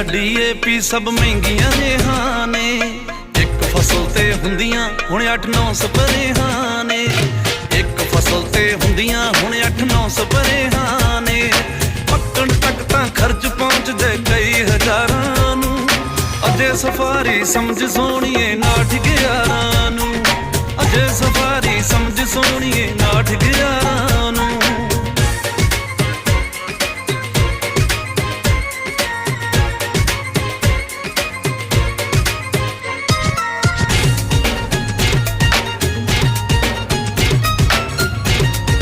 Urea DAP ਸਭ ਮਹਿੰਗੀਆਂ ਰੇਹਾਂ ਨੇ। ਇੱਕ ਫਸਲ ਤੇ ਹੁੰਦੀਆਂ ਹੁਣ 8-9 ਸਪਰੇਹਾਂ ਨੇ। ਇੱਕ ਫਸਲ ਤੇ ਹੁੰਦੀਆਂ ਹੁਣ 8-9 ਸਪਰੇਹਾਂ ਨੇ। ਪੱਕਣ ਤੱਕ ਤਾਂ ਖਰਚ ਪਹੁੰਚਦੇ ਕਈ ਹਜ਼ਾਰਾਂ ਨੂੰ। ਅਜੇ ਸਫਾਰੀ ਸਮਝ ਸੋਣੀਏ